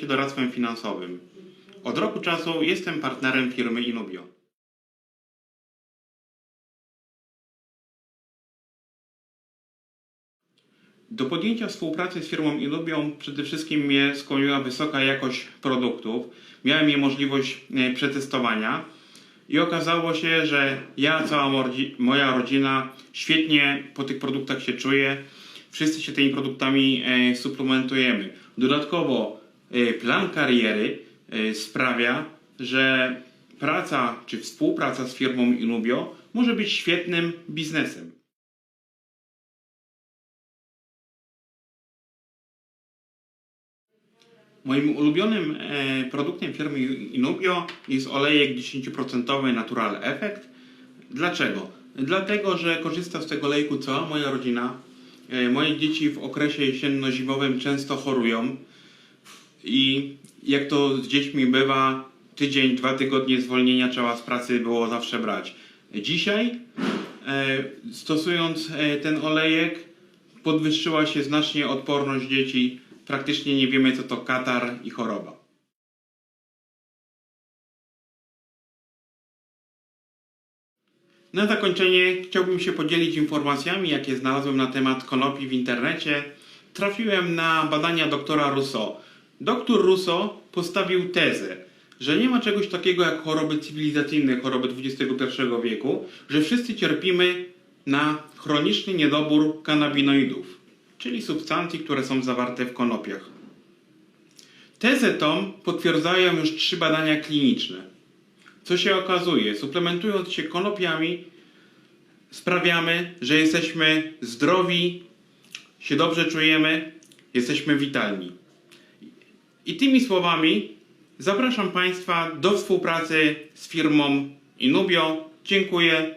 się doradztwem finansowym. Od roku czasu jestem partnerem firmy Inubio. Do podjęcia współpracy z firmą Inubią przede wszystkim mnie skłoniła wysoka jakość produktów. Miałem jej możliwość e, przetestowania i okazało się, że ja, cała moja rodzina świetnie po tych produktach się czuje. Wszyscy się tymi produktami e, suplementujemy. Dodatkowo e, plan kariery e, sprawia, że praca czy współpraca z firmą Inubio może być świetnym biznesem. Moim ulubionym produktem firmy Inubio jest olejek 10% Natural Effect. Dlaczego? Dlatego, że korzysta z tego olejku cała moja rodzina. E, moje dzieci w okresie jesienno-zimowym często chorują i jak to z dziećmi bywa, tydzień, dwa tygodnie zwolnienia trzeba z pracy było zawsze brać. Dzisiaj, e, stosując e, ten olejek, podwyższyła się znacznie odporność dzieci. Praktycznie nie wiemy, co to katar i choroba. Na zakończenie chciałbym się podzielić informacjami, jakie znalazłem na temat konopi w internecie. Trafiłem na badania doktora Rousseau. Doktor Rousseau postawił tezę, że nie ma czegoś takiego jak choroby cywilizacyjne, choroby XXI wieku, że wszyscy cierpimy na chroniczny niedobór kanabinoidów, czyli substancji, które są zawarte w konopiach. Tezę tą potwierdzają już trzy badania kliniczne. Co się okazuje? Suplementując się konopiami, sprawiamy, że jesteśmy zdrowi, się dobrze czujemy, jesteśmy witalni. I tymi słowami zapraszam Państwa do współpracy z firmą Inubio. Dziękuję.